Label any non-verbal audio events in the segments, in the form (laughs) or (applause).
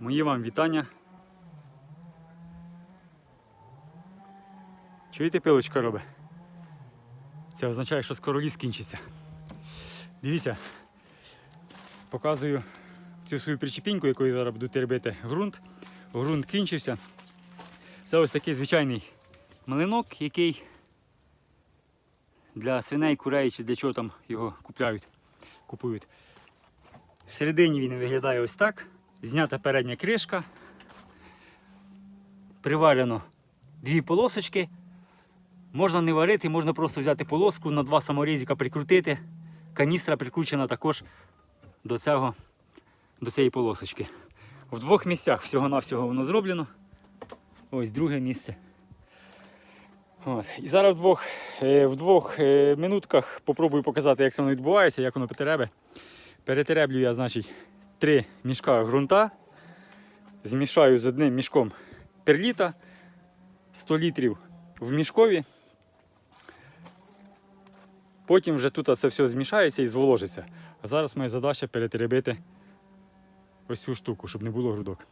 Мої вам вітання. Чуєте, пилочка робить? Це означає, що скоро ліс кінчиться. Дивіться, показую цю свою причепіньку, якою зараз буду тербити ґрунт. Ґрунт кінчився. Це ось такий звичайний млинок, який для свиней, курей чи для чого там його купляють, купують. Всередині він виглядає ось так. Знята передня кришка. Приварено дві полосочки. Можна не варити, можна просто взяти полоску, на два саморізика прикрутити. Каністра прикручена також до, цього, до цієї полосочки. В двох місцях всього-навсього воно зроблено. Ось друге місце. От. І зараз в двох, е, в двох е, минутках попробую показати, як це воно відбувається, як воно перетеребе. Перетереблю я, значить, три мішка ґрунта. Змішаю з одним мішком перліта 100 літрів в мішкові. Потім вже тут це все змішається і зволожиться. А зараз моя задача перетеребити ось цю штуку, щоб не було грудок.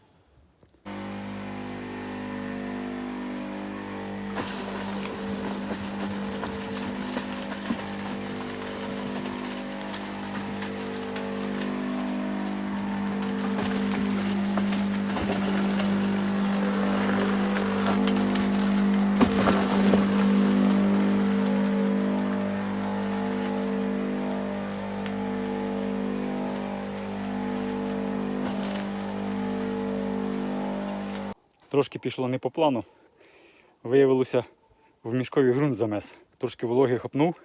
Трошки пішло не по плану. Виявилося, в мішковий ґрунт замерз. Трошки вологи хапнув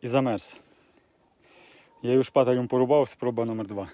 і замерз. Я його шпателем порубав, спроба номер два.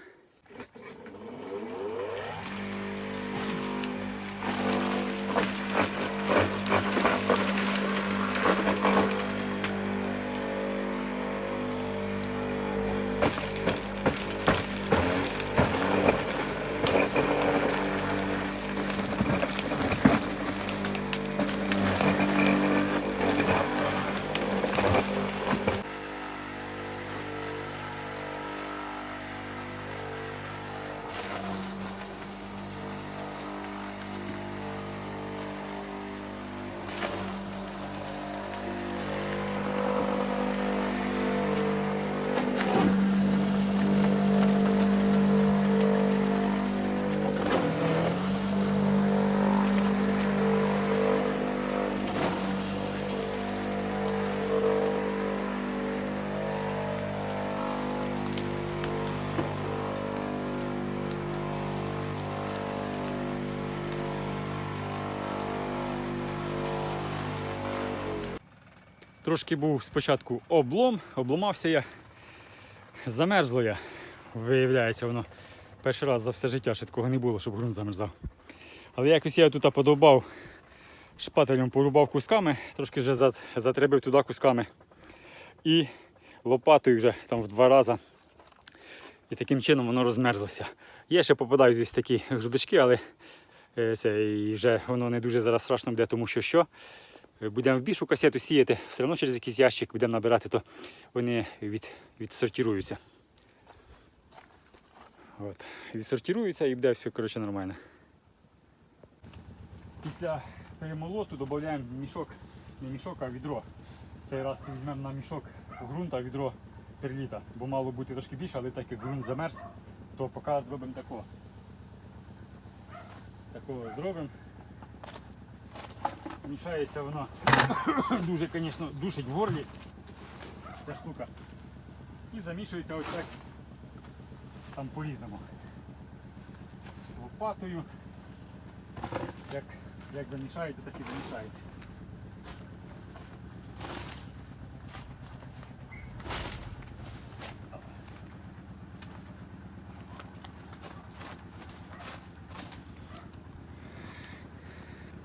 Трошки був спочатку облом, обломався я. Замерзло я. Виявляється, воно перший раз за все життя ще такого не було, щоб ґрунт замерзав. Але якось я тут подовбав шпателем порубав кусками, трошки вже затребив туди кусками. І лопатою вже там в два рази. І таким чином воно розмерзлося. Є ще попадають ось такі грудочки, але е, це і вже воно не дуже зараз страшно буде, тому що що. Будемо в більшу касету сіяти, все одно через якийсь ящик будемо набирати, то вони від, відсортируються. От. Відсортируються і буде все коротше, нормально. Після перемолоту додаємо мішок, не мішок, а відро. Цей раз візьмемо на мішок ґрунта, а відро перліта, бо мало бути трошки більше, але так як ґрунт замерз, то поки зробимо такого. Такого зробимо. Мішається воно (coughs) дуже, звісно, душить в горлі ця штука. І замішується ось так там по-різному. Лопатою. Як, як замішаєте, так і замішаєте.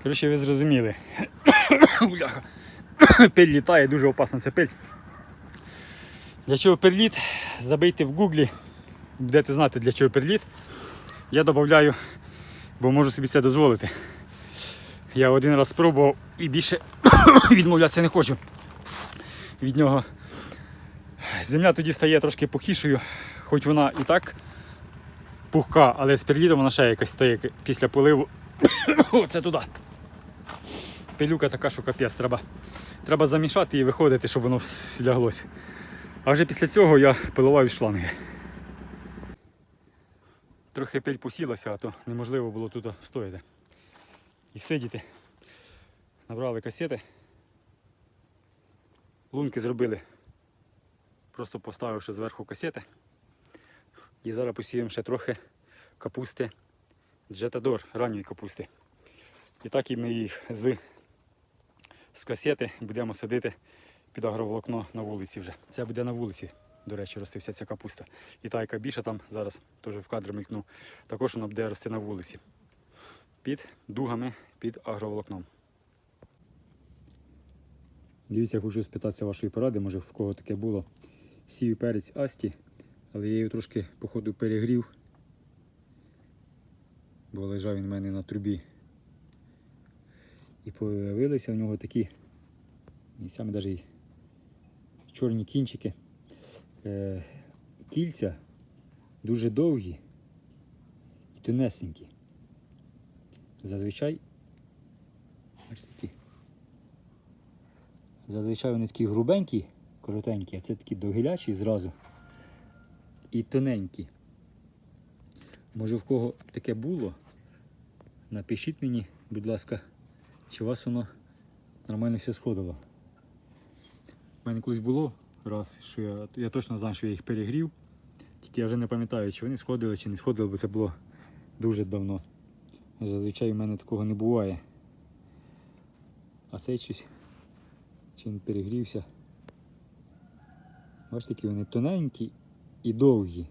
Коротше, ви зрозуміли. (coughs) Бляха. (coughs) Пиль літає, дуже опасно це пиль. Для чого перліт? Забийте в гуглі, будете знати для чого перліт. Я додаю, бо можу собі це дозволити. Я один раз спробував і більше (coughs) відмовлятися не хочу від нього. Земля тоді стає трошки похішою, хоч вона і так пухка, але з перелітом вона ще якась стає після поливу. Це туди. Пилюка така, що капець, треба, треба замішати і виходити, щоб воно ляглося. А вже після цього я пиливаю шланги. Трохи пиль посілася, а то неможливо було тут стояти. І сидіти. Набрали касети. Лунки зробили, просто поставивши зверху касети. І зараз посіємо ще трохи капусти Джетадор, ранньої капусти. І так і ми їх з, з касети будемо садити під агроволокно на вулиці вже. Це буде на вулиці, до речі, рости вся ця капуста. І та, яка більша там зараз, теж в кадр мелькну, також вона буде рости на вулиці. Під дугами, під агроволокном. Дивіться, хочу спитатися вашої поради, може в кого таке було. Сію перець Асті, але я її трошки, походу, перегрів, бо лежав він в мене на трубі. І появилися у нього такі місцями навіть чорні кінчики. Е, кільця дуже довгі і тонесенькі. Зазвичай. Зазвичай вони такі грубенькі, коротенькі, а це такі довгілячі зразу. І тоненькі. Може в кого таке було? Напишіть мені, будь ласка, чи у вас воно нормально все сходило. У мене колись було раз, що я, я точно знаю, що я їх перегрів. Тільки я вже не пам'ятаю, чи вони сходили, чи не сходили, бо це було дуже давно. Зазвичай у мене такого не буває. А цей щось чи він перегрівся. Бачите, які вони тоненькі і довгі.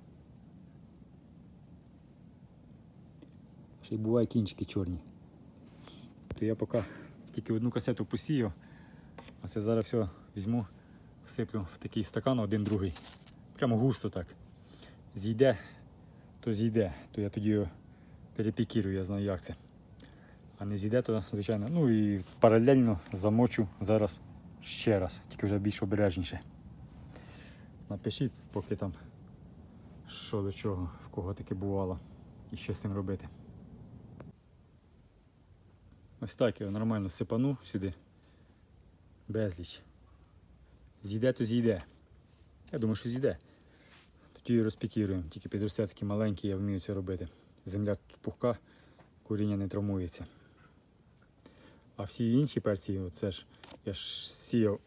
Ще й бувають кінчики чорні. То я поки тільки одну касету посію, а це зараз все візьму, всиплю в такий стакан один другий. Прямо густо так. Зійде, то зійде, то я тоді його перепікірую, я знаю як це. А не зійде, то звичайно. Ну і паралельно замочу зараз ще раз, тільки вже більш обережніше. Напишіть, поки там що до чого, в кого таке бувало і що з цим робити. Ось так я нормально сипану сюди. Безліч. Зійде, то зійде. Я думаю, що зійде. Тоді її розпікіруємо. Тільки підросте такі маленькі, я вмію це робити. Земля тут пухка, коріння не травмується. А всі інші перці, це ж я ж сіяв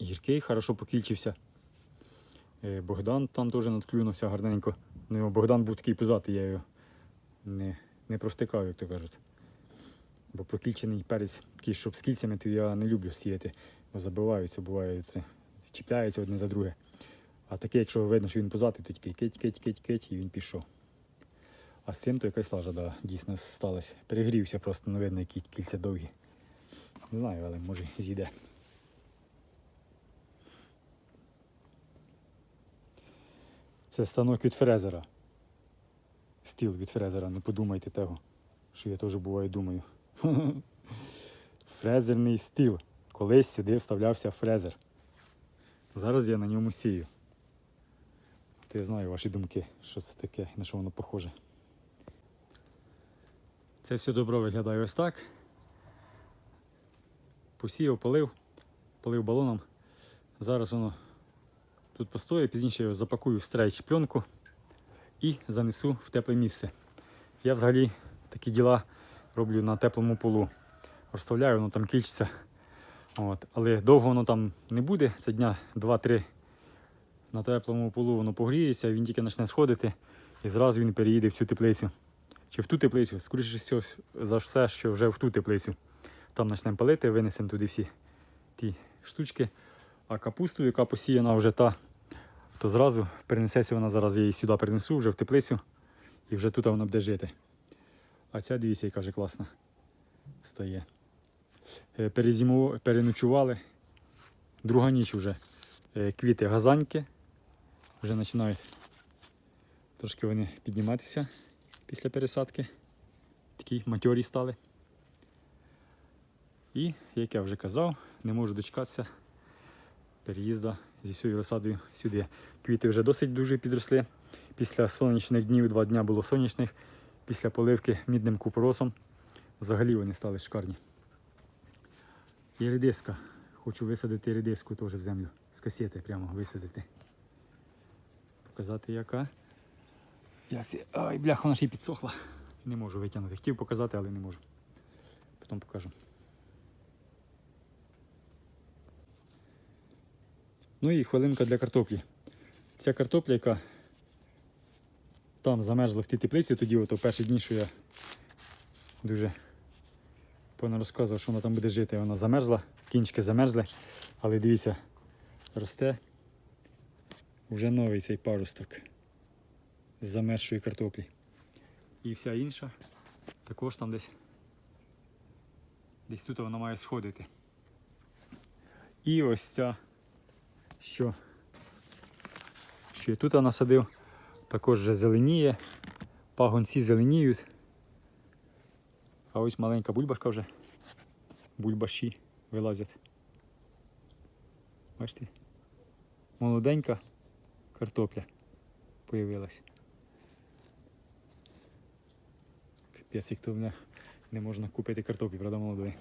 гіркий, хорошо покільчився. Е, Богдан там теж надклюнувся гарненько. Ну, Богдан був такий пузатий, я його не, не провтикав, як то кажуть. Бо прокільчений перець, такий, щоб з кільцями, то я не люблю сіяти, бо забиваються, бувають, чіпляються одне за друге. А таке, якщо видно, що він позатий, то тільки кеть, кеть, кеть, кеть, і він пішов. А з цим то якась лажа, да, дійсно сталася. Перегрівся просто, не видно, які кільця довгі. Не знаю, але може зійде. Це станок від фрезера. Стіл від фрезера, не подумайте того, що я теж буває думаю. (laughs) Фрезерний стіл. Колись сюди вставлявся фрезер. Зараз я на ньому сію. То я знаю ваші думки, що це таке, на що воно похоже. Це все добро виглядає ось так. Посіяв, полив, полив балоном. Зараз воно тут постоє, пізніше його запакую в стрейч пленку і занесу в тепле місце. Я взагалі такі діла роблю на теплому полу. Розставляю, воно там кільчиться. От. Але довго воно там не буде, це дня 2-3 на теплому полу воно погріється, він тільки почне сходити і зразу він переїде в цю теплицю. Чи в ту теплицю, скоріше за все, що вже в ту теплицю. Там почнемо палити, винесемо туди всі ті штучки. А капусту, яка посіяна вже та, то зразу перенесеться вона, зараз я її сюди перенесу, вже в теплицю, і вже тут вона буде жити. А ця, дивіться, яка вже класна стає. Е, Перезиму... Переночували. Друга ніч вже. Е, Квіти газаньки. Вже починають трошки вони підніматися після пересадки. Такі матьорі стали. І, як я вже казав, не можу дочекатися переїзду зі всією розсадою сюди. Квіти вже досить дуже підросли. Після сонячних днів два дня було сонячних, після поливки мідним купоросом. Взагалі вони стали шикарні. І редиска. Хочу висадити редиску теж в землю. З касети прямо висадити. Показати яка. Як це? Ай, бляха, вона ще й підсохла. Не можу витягнути. Хотів показати, але не можу. Потім покажу. Ну і хвилинка для картоплі. Ця картопля, яка там замерзла в тій теплиці, тоді ото перші дні, що я дуже певно розказував, що вона там буде жити. Вона замерзла, кінчики замерзли, але дивіться, росте вже новий цей паросток з замерзшої картоплі. І вся інша також там десь. Десь тут вона має сходити. І ось ця, що, що я тут насадив, також вже зеленіє, пагонці зеленіють. А ось маленька бульбашка вже, бульбаші вилазять. Бачите? Молоденька картопля появилась. Капець, як то в мене не можна купити картоплі, правда, молодої.